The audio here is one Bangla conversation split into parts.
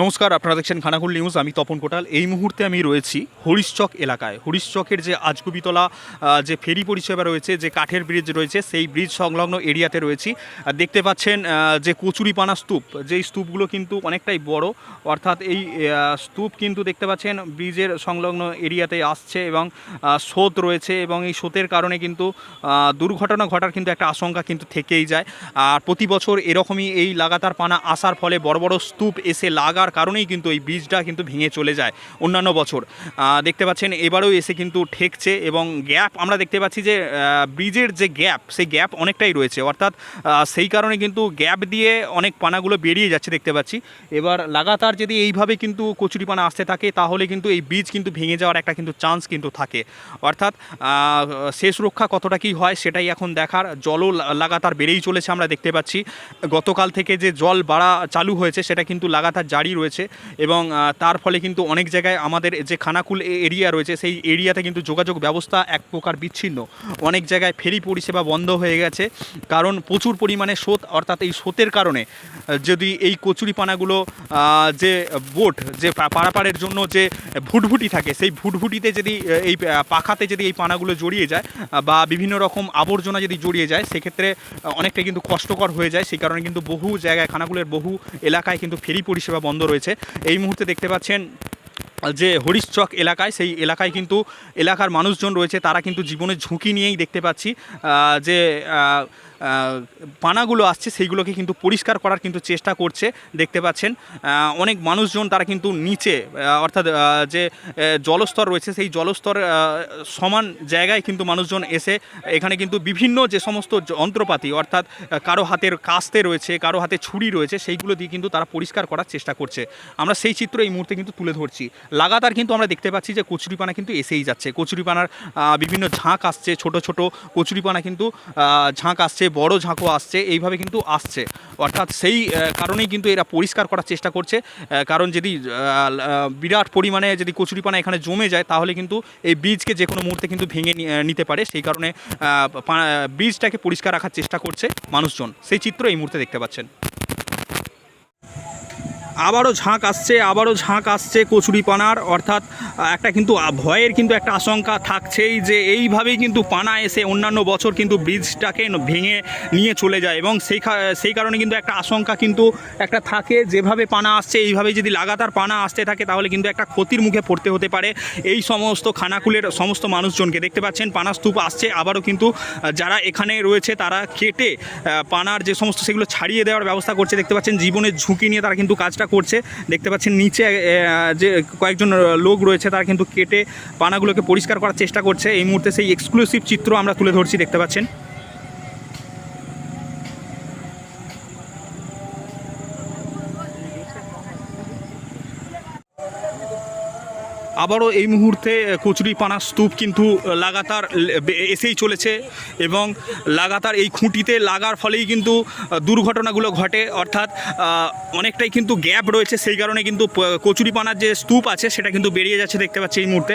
নমস্কার, আপনারা দেখছেন খানাকুল নিউজ, আমি তপন কোটাল। এই মুহূর্তে আমি রয়েছি হরিশচক এলাকায়। হরিশচকের যে আজগুবিতলা যে ফেরি পরিষেবা রয়েছে, যে কাঠের ব্রিজ রয়েছে, সেই ব্রিজ সংলগ্ন এরিয়াতে রয়েছি। দেখতে পাচ্ছেন যে কচুরিপানা স্তূপ যেই স্তূপগুলো কিন্তু অনেকটাই বড়, অর্থাৎ এই স্তূপ কিন্তু দেখতে পাচ্ছেন ব্রিজের সংলগ্ন এরিয়াতে আসছে এবং স্রোত রয়েছে এবং এই স্রোতের কারণে কিন্তু দুর্ঘটনা ঘটার কিন্তু একটা আশঙ্কা কিন্তু থেকেই যায়। আর প্রতি বছর এরকমই এই লাগাতার পানা আসার ফলে বড় বড় স্তূপ এসে লাগার কারণেই কিন্তু এই ব্রিজটা কিন্তু ভেঙে চলে যায় অন্যান্য বছর। দেখতে পাচ্ছেন, এবারেও এসে কিন্তু ঠেকছে এবং গ্যাপ আমরা দেখতে পাচ্ছি যে ব্রিজের যে গ্যাপ, সেই গ্যাপ অনেকটাই রয়েছে। অর্থাৎ সেই কারণে কিন্তু গ্যাপ দিয়ে অনেক পানাগুলো বেরিয়ে যাচ্ছে দেখতে পাচ্ছি। এবার লাগাতার যদি এইভাবে কিন্তু কচুরিপানা আসতে থাকে, তাহলে কিন্তু এই ব্রিজ কিন্তু ভেঙে যাওয়ার একটা কিন্তু চান্স কিন্তু থাকে। অর্থাৎ শেষ রক্ষা কতটা কি হয় সেটাই এখন দেখার। জলও লাগাতার বেড়েই চলেছে আমরা দেখতে পাচ্ছি। গতকাল থেকে যে জল বাড়া চালু হয়েছে, সেটা কিন্তু লাগাতার জারি রয়েছে এবং তার ফলে কিন্তু অনেক জায়গায় আমাদের যে খানাকুল এরিয়া রয়েছে, সেই এরিয়াতে কিন্তু যোগাযোগ ব্যবস্থা এক প্রকার বিচ্ছিন্ন। অনেক জায়গায় ফেরি পরিষেবা বন্ধ হয়ে গেছে, কারণ প্রচুর পরিমাণে স্রোত, অর্থাৎ এই স্রোতের কারণে যদি এই কচুরিপানাগুলো যে বোট, যে পারাপারের জন্য যে ভুটভুটি থাকে, সেই ভুটভুটিতে যদি এই পাখাতে যদি এই পানাগুলো জড়িয়ে যায় বা বিভিন্ন রকম আবর্জনা যদি জড়িয়ে যায়, সেক্ষেত্রে অনেকটা কিন্তু কষ্টকর হয়ে যায়। সেই কারণে কিন্তু বহু জায়গায়, খানাকুলের বহু এলাকায় কিন্তু ফেরি পরিষেবা বন্ধ রয়েছে। এই মুহূর্তে দেখতে পাচ্ছেন যে হরিশচক এলাকায়, সেই এলাকায় কিন্তু এলাকার মানুষজন রয়েছে, তারা কিন্তু জীবনের ঝুঁকি নিয়েই দেখতে পাচ্ছি যে পানাগুলো আসছে, সেইগুলোকে কিন্তু পরিষ্কার করার কিন্তু চেষ্টা করছে। দেখতে পাচ্ছেন অনেক মানুষজন তারা কিন্তু নিচে অর্থাৎ যে জলস্তর রয়েছে, সেই জলস্তর সমান জায়গায় কিন্তু মানুষজন এসে এখানে কিন্তু বিভিন্ন যে সমস্ত যন্ত্রপাতি, অর্থাৎ কারও হাতের কাস্তে রয়েছে, কারও হাতে ছুরি রয়েছে, সেইগুলো দিয়ে কিন্তু তারা পরিষ্কার করার চেষ্টা করছে। আমরা সেই চিত্র এই মুহূর্তে কিন্তু তুলে ধরছি। লাগাতার কিন্তু আমরা দেখতে পাচ্ছি যে, কচুরিপানা কিন্তু এসেই যাচ্ছে। কচুরিপানার বিভিন্ন ঝাঁক আসছে, ছোট ছোট কচুরিপানা কিন্তু ঝাঁক আসছে বড় ঝাঁকো আসছে, এইভাবে কিন্তু আসছে। অর্থাৎ সেই কারণেই কিন্তু এরা পরিষ্কার করার চেষ্টা করছে। কারণ যদি বিরাট পরিমাণে যদি কচুরিপানা এখানে জমে যায়, তাহলে কিন্তু এই বীজকে যে কোনো মুহূর্তে কিন্তু ভেঙে নিতে পারে। সেই কারণে বীজটাকে পরিষ্কার রাখার চেষ্টা করছে মানুষজন। সেই চিত্র এই মুহূর্তে দেখতে পাচ্ছেন। আবারও ঝাঁক আসছে, আবারও ঝাঁক আসছে কচুরিপানার। অর্থাৎ একটা কিন্তু ভয়ের কিন্তু একটা আশঙ্কা থাকছেই যে এইভাবেই কিন্তু পানা এসে অন্যান্য বছর কিন্তু ব্রিজটাকে ভেঙে নিয়ে চলে যায় এবং সেই সেই কারণে কিন্তু একটা আশঙ্কা কিন্তু একটা থাকে যেভাবে পানা আসছে এইভাবে যদি লাগাতার পানা আসতে থাকে তাহলে কিন্তু একটা ক্ষতির মুখে পড়তে হতে পারে এই সমস্ত খানাকুলের সমস্ত মানুষজনকে। দেখতে পাচ্ছেন পানা স্তূপ আসছে, আবারও কিন্তু যারা এখানে রয়েছে তারা কেটে পানার যে সমস্ত সেগুলো ছাড়িয়ে দেওয়ার ব্যবস্থা করছে। দেখতে পাচ্ছেন জীবনের ঝুঁকি নিয়ে তারা কিন্তু কাজটা করছে। দেখতে পাচ্ছেন নিচে যে কয়েকজন লোক রয়েছে, তারা কিন্তু কেটে পানাগুলোকে পরিষ্কার করার চেষ্টা করছে। এই মুহূর্তে সেই এক্সক্লুসিভ চিত্র আমরা তুলে ধরছি, দেখতে পাচ্ছেন। আবারও এই মুহূর্তে কচুরিপানা স্তূপ কিন্তু লাগাতার এসেই চলেছে এবং লাগাতার এই খুঁটিতে লাগার ফলেই কিন্তু দুর্ঘটনাগুলো ঘটে। অর্থাৎ অনেকটাই কিন্তু গ্যাপ রয়েছে, সেই কারণে কিন্তু কচুরিপানার যে স্তূপ আছে, সেটা কিন্তু বেরিয়ে যাচ্ছে দেখতে পাচ্ছি এই মুহূর্তে।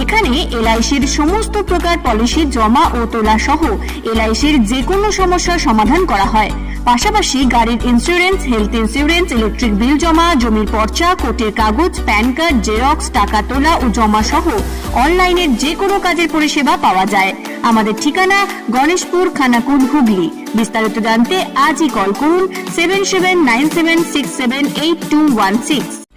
এখানে এলআইসির সমস্ত প্রকার পলিসি জমা ও তোলা সহ এলআইসির যে কোনো সমস্যার সমাধান করা হয়। পাশাপাশি গাড়ির insurance health insurance electric bill জমা, জমির পর্চা কোর্টের কাগজ প্যান কার্ড জেরক্স টাকা তোলা ও জমা সহ অনলাইনের যে কোনো কাজের পরিষেবা পাওয়া যায়। আমাদের ঠিকানা গণেশপুর, খানাকুল, হুগলি। বিস্তারিত জানতে আজই কল করুন seven seven nine seven six seven eight two one six